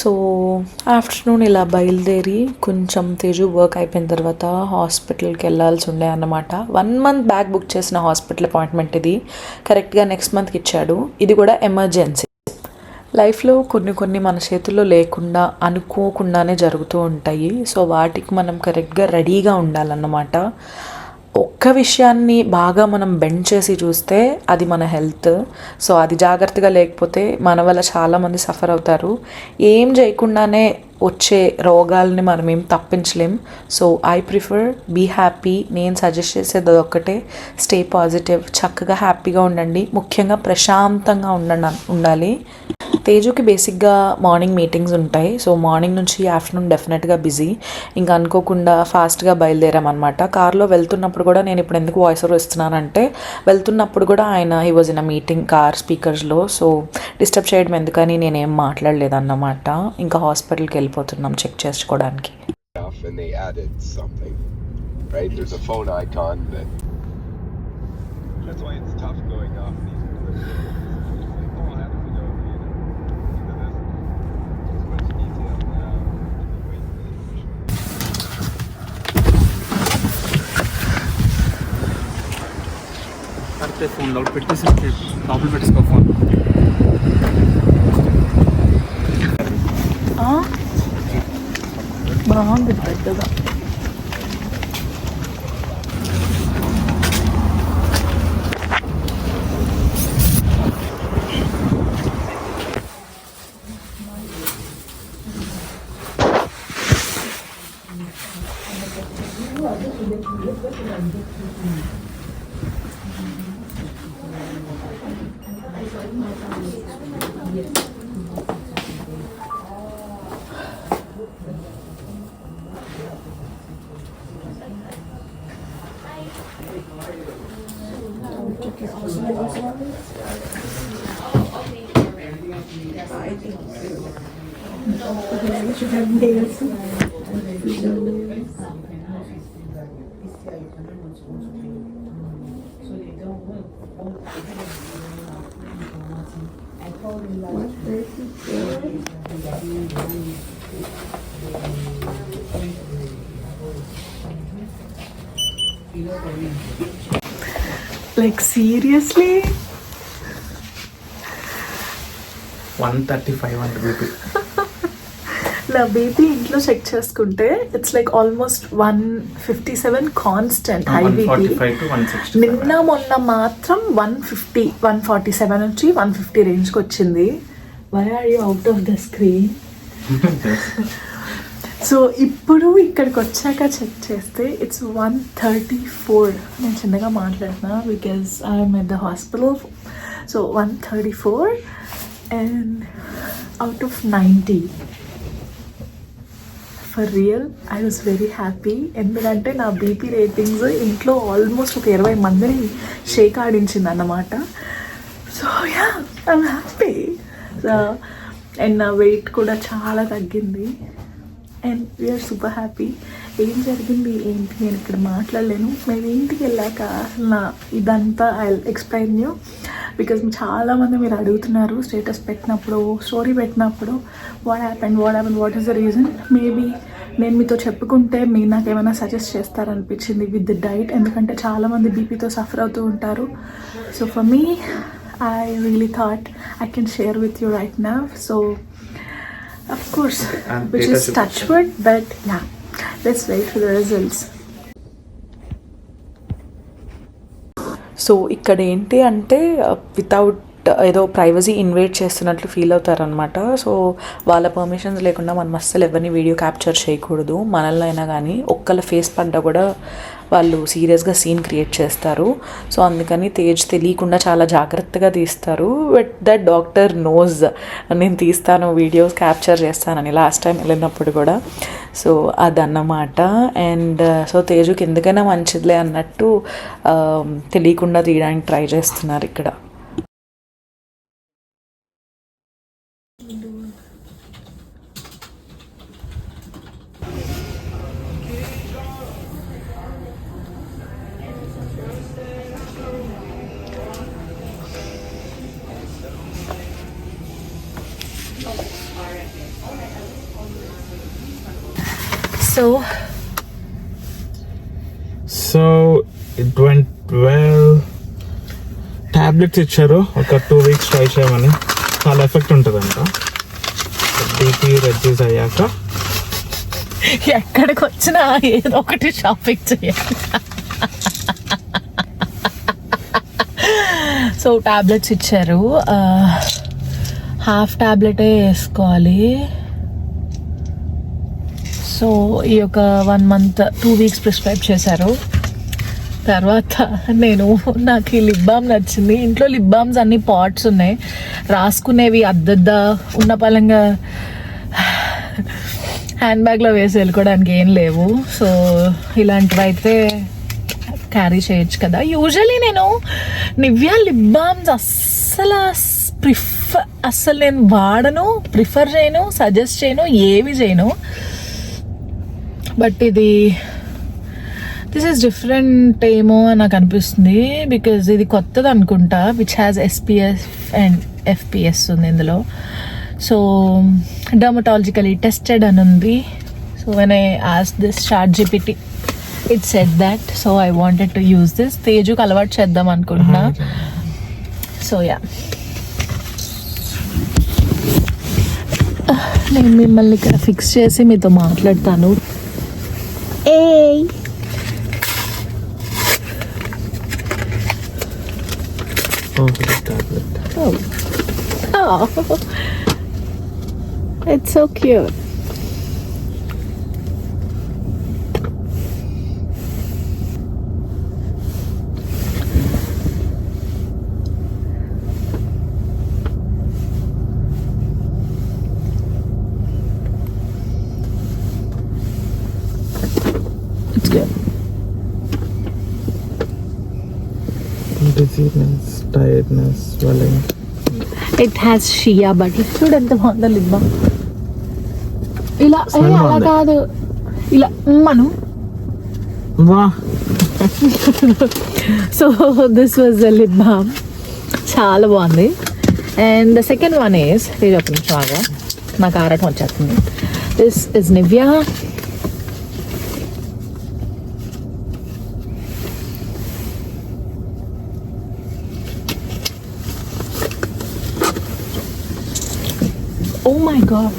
So afternoon ఇలా బయలుదేరి కొంచెం తేజు వర్క్ అయిపోయిన తర్వాత హాస్పిటల్కి వెళ్ళాల్సి ఉండే అన్నమాట. వన్ మంత్ బ్యాక్ బుక్ చేసిన హాస్పిటల్ అపాయింట్మెంట్ ఇది. కరెక్ట్గా నెక్స్ట్ మంత్కి ఇచ్చాడు. ఇది కూడా ఎమర్జెన్సీ లైఫ్లో కొన్ని కొన్ని మన చేతుల్లో లేకుండా అనుకోకుండానే జరుగుతూ ఉంటాయి. సో వాటికి మనం కరెక్ట్గా రెడీగా ఉండాలన్నమాట. ఒక్క విషయాన్ని బాగా మనం బెండ్ చేసి చూస్తే అది మన హెల్త్. సో అది జాగ్రత్తగా లేకపోతే మన వల్ల చాలామంది సఫర్ అవుతారు. ఏం చేయకుండానే వచ్చే రోగాల్ని మనం ఏం తప్పించలేం. So I prefer be happy. నేను సజెస్ట్ చేసేది ఒక్కటే స్టే పాజిటివ్ చక్కగా హ్యాపీగా ఉండండి. ముఖ్యంగా ప్రశాంతంగా ఉండండి ఉండాలి. తేజుకి బేసిక్గా మార్నింగ్ మీటింగ్స్ ఉంటాయి. సో మార్నింగ్ నుంచి ఆఫ్టర్నూన్ డెఫినెట్గా బిజీ. ఇంకా అనుకోకుండా ఫాస్ట్గా బయలుదేరామన్నమాట. కార్లో వెళ్తున్నప్పుడు కూడా నేను ఇప్పుడు ఎందుకు వాయిస్ ఓవర్ ఇస్తున్నానంటే వెళ్తున్నప్పుడు కూడా ఆయన he was in a meeting car స్పీకర్స్లో so disturb చేయడం ఎందుకని నేనేం మాట్లాడలేదు అన్నమాట ఇంకా హాస్పిటల్కి వెళ్ళిపోతున్నాం చెక్ చేసుకోవడానికి. That's why it's tough going off. these పడితే ఫోన్ లోపల పెట్టేసి లోపల పెట్టుకో ఫోన్ బాగుంది పెద్దగా We should have nails. We should have nails. Like seriously? One thirty five అంట బీపీ నా బీపీ ఇంట్లో చెక్ చేసుకుంటే it's like almost one fifty seven constant high BP నిన్న మొన్న మాత్రం one fifty one forty seven నుంచి వన్ ఫిఫ్టీ రేంజ్కి వచ్చింది. Why are you out of the screen so ఇప్పుడు ఇక్కడికి వచ్చాక చెక్ చేస్తే ఇట్స్ వన్ థర్టీ ఫోర్ నేను చిన్నగా మాట్లాడినా because I'm at the hospital so one thirty four and out of ninety for real I was very happy ఎందుకంటే నా BP ratings ఇంట్లో ఆల్మోస్ట్ ఒక ఇరవై మందిని షేక్ ఆడించింది అన్నమాట so ya I'm happy and నా వెయిట్ కూడా చాలా తగ్గింది. అండ్ వీఆర్ సూపర్ హ్యాపీ ఏం జరిగింది ఏంటి నేను ఇక్కడ మాట్లాడలేను. మేము ఇంటికి వెళ్ళాక అసలు నా ఇదంతా ఐ ఎక్స్ప్లెయిన్ యూ బికాజ్ చాలామంది మీరు అడుగుతున్నారు స్టేటస్ పెట్టినప్పుడు స్టోరీ పెట్టినప్పుడు what happen what happen what is the reason maybe నేను మీతో చెప్పుకుంటే మీరు నాకు ఏమైనా సజెస్ట్ చేస్తారనిపించింది విత్ ద డైట్ ఎందుకంటే చాలామంది బీపీతో సఫర్ అవుతూ ఉంటారు. So for me I really thought I can share with you right నా so of course And which data is touchwood but yeah let's wait for the so ఇక్కడ ఏంటి అంటే without ఏదో ప్రైవసీ ఇన్వైట్ చేస్తున్నట్లు feel అవుతారనమాట so వాళ్ళ permissions లేకుండా మనం అస్సలు ఎవరిని వీడియో క్యాప్చర్ చేయకూడదు. మనల్ని అయినా కానీ ఒక్కళ్ళ ఫేస్ పడ్డా కూడా వాళ్ళు సీరియస్గా సీన్ క్రియేట్ చేస్తారు. సో అందుకని తేజ్ తెలియకుండా చాలా జాగ్రత్తగా తీస్తారు. బట్ దట్ డాక్టర్ నోస్ నేను తీస్తాను వీడియోస్ క్యాప్చర్ చేస్తానని లాస్ట్ టైం వెళ్ళినప్పుడు కూడా. సో అదన్నమాట. అండ్ సో తేజుకి ఎందుకైనా మంచిదిలే అన్నట్టు um, తెలియకుండా తీయడానికి ట్రై చేస్తున్నారు ఇక్కడ. So it went well tablets ఇచ్చారు. ఒక టూ వీక్స్ ట్రై చేయమని. చాలా ఎఫెక్ట్ ఉంటుందంట. బీపీ రెడ్యూస్ అయ్యాక. ఎక్కడికి వచ్చినా ఏదో ఒకటి షాపింగ్ చేయాలి. సో టాబ్లెట్స్ ఇచ్చారు. Uh, హాఫ్ టాబ్లెటే వేసుకోవాలి. సో ఈ యొక్క one month two weeks prescribe చేశారు. తర్వాత నేను నాకు ఈ లిప్ బామ్ నచ్చింది. ఇంట్లో లిప్ బామ్స్ అన్ని పాట్స్ ఉన్నాయి. రాసుకునేవి అద్దద్ద ఉన్న పలంగా హ్యాండ్ బ్యాగ్లో వేసి వెళ్ళుకోవడానికి ఏం లేవు. సో ఇలాంటివి అయితే క్యారీ చేయొచ్చు కదా. యూజువలీ నేను నివ్యా లిప్ బామ్స్ అస్సలు ప్రిఫర్ అస్సలు నేను వాడను ప్రిఫర్ చేయను సజెస్ట్ చేయను ఏవి చేయను. బట్ ఇది దిస్ ఇస్ డిఫరెంట్ ఏమో అని నాకు అనిపిస్తుంది బికాజ్ ఇది కొత్తది అనుకుంటా which has SPS and FPS ఉంది ఇందులో. సో డర్మటాలజికలీ టెస్టెడ్ అని ఉంది. So when I as this short GPT it set that so I wanted to use this తేజుకి అలవాటు చేద్దాం అనుకుంటున్నా. సో యా నేను మిమ్మల్ని ఇక్కడ ఫిక్స్ చేసి మీతో మాట్లాడతాను. A. Tablet. Oh. Oh. oh. It's so cute. Dizziness tiredness swelling it has shea butter చూడు ఎంత బాగుందో లిప్ బామ్ ఇలా ఏ, అలా. కాదు. ఇలా మనం. వా. So this was the lip balm చాలా బాగుంది. And the second one is ఇది ఒక నిమిషం ఆగా. నాకు ఆరటం వచ్చేస్తుంది. This is Nivea oh my god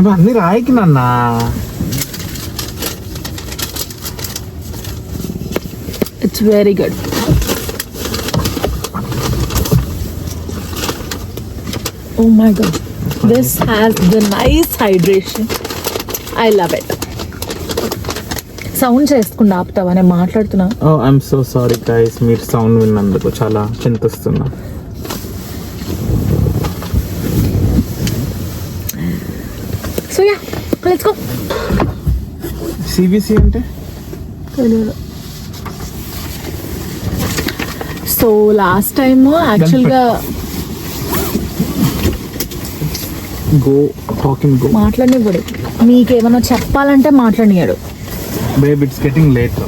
ఇవన్నీ రాయికి నన్న. It's very good oh my god this has the nice hydration I love it sound చేసుకుండా ఆపుతావా? నేను మాట్లాడుతున్నా. Oh I'm so sorry guys మీరు సౌండ్ విన్నందుకు చాలా చింతిస్తున్నా so yeah let's go CBC అంటే? తెలియదు సో లాస్ట్ టైం యాక్చువల్గా గో టాకింగ్ గో మాట్లాడినప్పుడు మీకేమైనా చెప్పాలంటే మాట్లాడినాడు. Babe it's getting late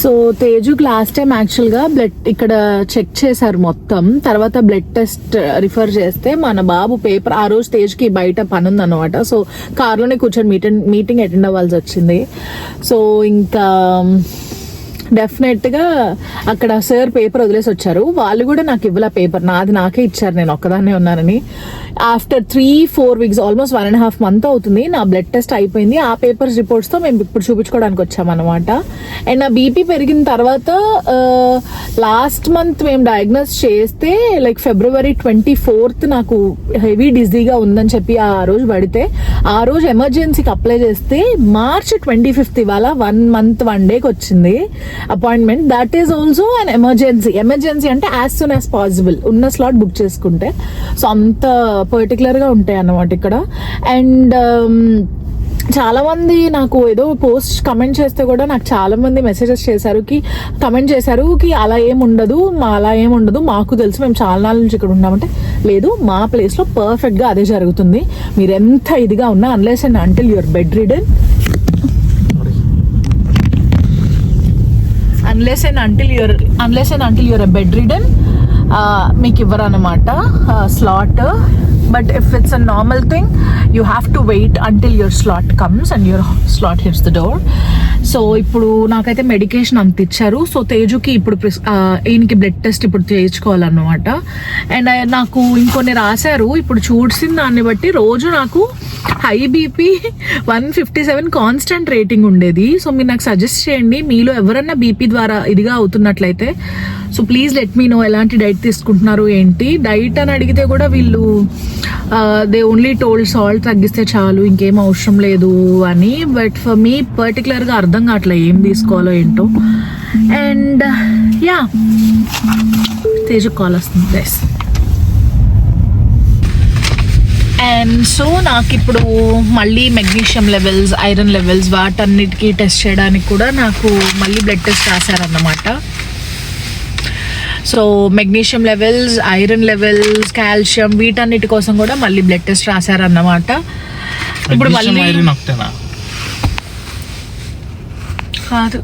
so తేజుకి last time యాక్చువల్గా బ్లడ్ ఇక్కడ చెక్ చేశారు మొత్తం. తర్వాత బ్లడ్ టెస్ట్ రిఫర్ చేస్తే మన బాబు పేపర్ ఆ రోజు తేజ్కి బయట పని ఉందన్నమాట సో కార్లోనే కూర్చొని మీటింగ్ మీటింగ్ అటెండ్ అవ్వాల్సి వచ్చింది. సో ఇంకా um, డెఫినెట్గా అక్కడ సార్ పేపర్ వదిలేసి వచ్చారు. వాళ్ళు కూడా నాకు ఇవ్వాల పేపర్ నాది నాకే ఇచ్చారు. నేను ఒక్కదాన్నే ఉన్నానని. After three four weeks almost one and half month అవుతుంది. నా బ్లడ్ టెస్ట్ అయిపోయింది. ఆ పేపర్స్ రిపోర్ట్స్తో మేము ఇప్పుడు చూపించుకోవడానికి వచ్చామన్నమాట. అండ్ నా బీపీ పెరిగిన తర్వాత లాస్ట్ మంత్ మేము డయాగ్నోస్ చేస్తే లైక్ ఫిబ్రవరి ట్వంటీ ఫోర్త్ నాకు హెవీ డిజీగా ఉందని చెప్పి ఆ రోజు పడితే ఆ రోజు ఎమర్జెన్సీకి అప్లై చేస్తే మార్చ్ ట్వంటీ ఫిఫ్త్ ఇవాళ వన్ మంత్ వన్ డేకి వచ్చింది. Appointment that is also an emergency emergency అంటే యాజ్ సూన్ యాజ్ పాసిబుల్ ఉన్న స్లాట్ బుక్ చేసుకుంటే. సో అంత పర్టికులర్గా ఉంటాయి అన్నమాట ఇక్కడ. అండ్ um, చాలా మంది నాకు ఏదో పోస్ట్ కమెంట్ చేస్తే కూడా నాకు చాలా మంది మెసేజెస్ చేశారు కి కమెంట్ చేశారు కి అలా ఏం ఉండదు మా అలా ఏం ఉండదు మాకు తెలుసు మేము చాలా నాళ్ళ నుంచి ఇక్కడ ఉన్నామంటే లేదు మా ప్లేస్లో పర్ఫెక్ట్గా అదే జరుగుతుంది. మీరు ఎంత ఇదిగా ఉన్నా unless and until your bedridden unless and until your unless and until your bedridden మీకు ఇవ్వరు అనమాట slot but if it's a normal thing you have to wait until your slot comes and your slot hits the door so ఇప్పుడు నాకైతే medication అంత ఇచ్చారు so తేజుకి ఇప్పుడు ప్రిస్- ఈయనకి blood test ఇప్పుడు చేయించుకోవాలన్నమాట. అండ్ uh, నాకు ఇంకొన్ని రాశారు. ఇప్పుడు చూసిన దాన్ని బట్టి రోజు నాకు high BP one fifty seven constant rating ఉండేది. సో మీరు నాకు సజెస్ట్ చేయండి. మీలో ఎవరన్నా బీపీ ద్వారా ఇదిగా అవుతున్నట్లయితే so please let me know ఎలాంటి డైట్ తీసుకుంటున్నారు ఏంటి? డైట్ అని అడిగితే కూడా వీళ్ళు దే ఓన్లీ టోల్డ్ సాల్ట్ తగ్గిస్తే చాలు ఇంకేం అవసరం లేదు అని. బట్ ఫర్ మీ పర్టికులర్గా అర్థం కావట్లేదు ఏం తీసుకోవాలో ఏంటో. అండ్ యా తేజు కాల్ వస్తుంది గైస్ అండ్ సో నాకు ఇప్పుడు మళ్ళీ మెగ్నీషియం లెవెల్స్ ఐరన్ లెవెల్స్ వాటన్నిటికీ టెస్ట్ చేయడానికి కూడా నాకు మళ్ళీ blood test రాశారన్నమాట. So magnesium levels iron levels calcium వీటన్నిటి కోసం కూడా మళ్ళీ బ్లడ్ టెస్ట్ రాశారన్నమాట. ఇప్పుడు మళ్ళీ కాదు.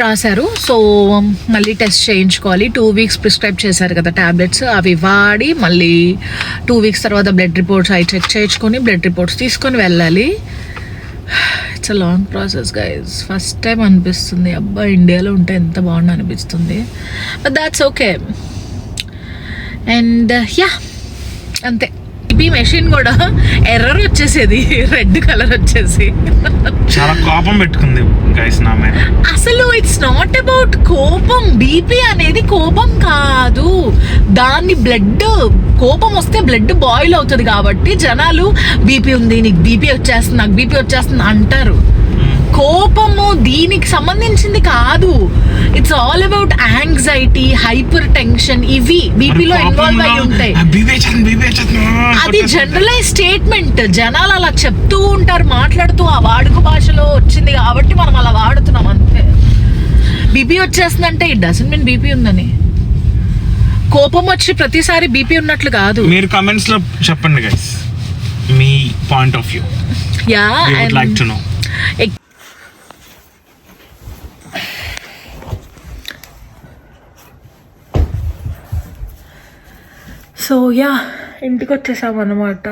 రాశారు. సో మళ్ళీ టెస్ట్ చేయించుకోవాలి. టూ వీక్స్ ప్రిస్క్రైబ్ చేశారు కదా టాబ్లెట్స్. అవి వాడి మళ్ళీ టూ వీక్స్ తర్వాత బ్లడ్ రిపోర్ట్స్ అవి చెక్ చేయించుకొని బ్లడ్ రిపోర్ట్స్ తీసుకొని వెళ్ళాలి. It's a long process guys first time అనిపిస్తుంది. అబ్బా ఇండియాలో ఉంటే ఎంత బాగుండు అనిపిస్తుంది. But that's okay and yeah అంతే. ఈ మెషిన్ కూడా ఎర్రర్ వచ్చేసేది రెడ్ కలర్ వచ్చేసి. చాలా కోపం పెట్టుకుంది గైస్ నా మీద. అసలు ఇట్స్ నాట్ అబౌట్ కోపం బీపీ అనేది కోపం కాదు. దాన్ని బ్లడ్ కోపం వస్తే బ్లడ్ బాయిల్ అవుతుంది కాబట్టి జనాలు బీపీ ఉంది నీకు బీపీ వచ్చేస్తుంది నాకు బీపీ వచ్చేస్తుంది అంటారు. కోపము దీనికి సంబంధించింది కాదు. It's all about anxiety hypertension ఇవి బీపీలో ఇన్వాల్వ్ అయి ఉంటాయి. అది జనరలైజ్ స్టేట్మెంట్ జనాలు అలా చెప్తూ ఉంటారు మాట్లాడుతూ ఆ వాడుక భాషలో వచ్చింది కాబట్టి మనం అలా వాడుతున్నాం అంతే. బీపీ వచ్చేస్తుందంటే ఇట్ డజన్ మీన్ బీపీ ఉందని. కోపం వచ్చి ప్రతిసారి బీపీ ఉన్నట్లు కాదు. మీరు కమెంట్స్లో చెప్పండి guys me point of view yeah would like to know so yeah ఇంటికి వచ్చేసాం అనమాట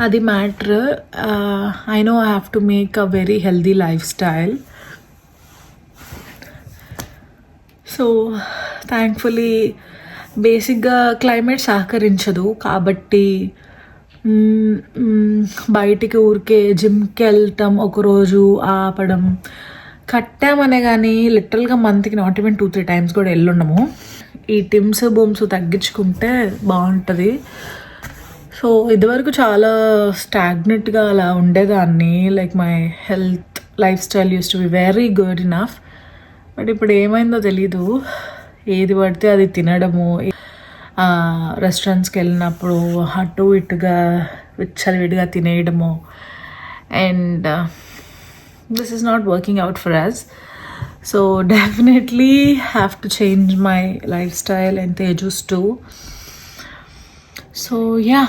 అది matter. I know I have to make a very healthy lifestyle so thankfully బేసిక్గా క్లైమేట్ సహకరించదు. కాబట్టి బయటికి ఊరికే జిమ్కి వెళ్ళటం ఒకరోజు ఆపడం కట్టామనే కానీ లిటరల్గా మంత్కి not even two three times కూడా వెళ్ళుండము ఈ టిమ్స్ బూమ్స్ తగ్గించుకుంటే బాగుంటుంది. సో ఇదివరకు చాలా స్టాగ్నెట్గా అలా ఉండేదాన్ని. Like my health lifestyle use to be very good enough but ఇప్పుడు ఏమైందో తెలీదు. ఏది పడితే అది తినడము. రెస్టారెంట్స్కి వెళ్ళినప్పుడు అటు ఇటుగా విచ్చలవిడిగా తినేయడము. And this is not working out for us so definitely have to change my lifestyle and Teju's too so yeah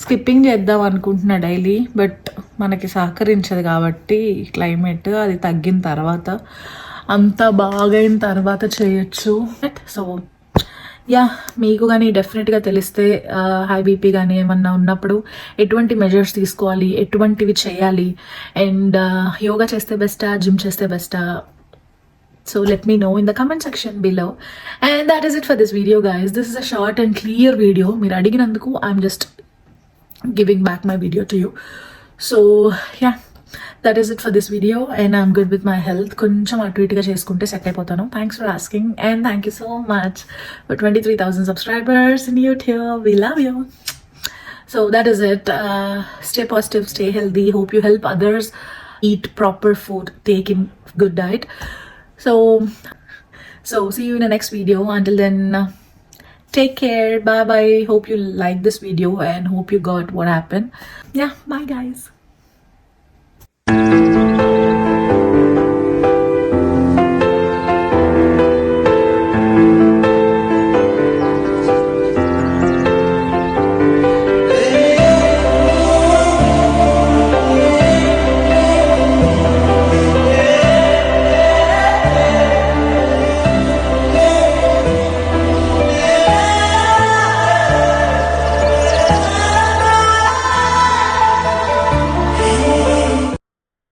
skipping చేద్దాం అనుకుంటున్నా డైలీ బట్ మనకి సహకరించదు కాబట్టి క్లైమేట్ అది తగ్గిన తర్వాత అంత బాగైన తర్వాత చేయొచ్చు. సో యా మీకు కానీ డెఫినెట్గా తెలిస్తే హై బీపీ కానీ ఏమన్నా ఉన్నప్పుడు ఎటువంటి మెజర్స్ తీసుకోవాలి ఎటువంటివి చేయాలి అండ్ యోగా చేస్తే బెస్టా జిమ్ చేస్తే బెస్టా So let me know in the comment section below. And that is it for this video, guys. This is a short and clear video. మీరు అడిగినందుకు I'm just giving back my video to you. So yeah, that is it for this video. And I'm good with my health. కొంచెం అటు ఇటుగా చేసుకుంటే set అయిపోతాను thanks for asking and thank you so much for twenty three thousand subscribers in YouTube we love you So that is it. Uh, stay positive, stay healthy. Hope you help others eat proper food, take in good diet. So, so see you in the next video. Until then, uh, take care. Bye bye. Hope you like this video and hope you got what happened. Yeah, bye guys. Thank you.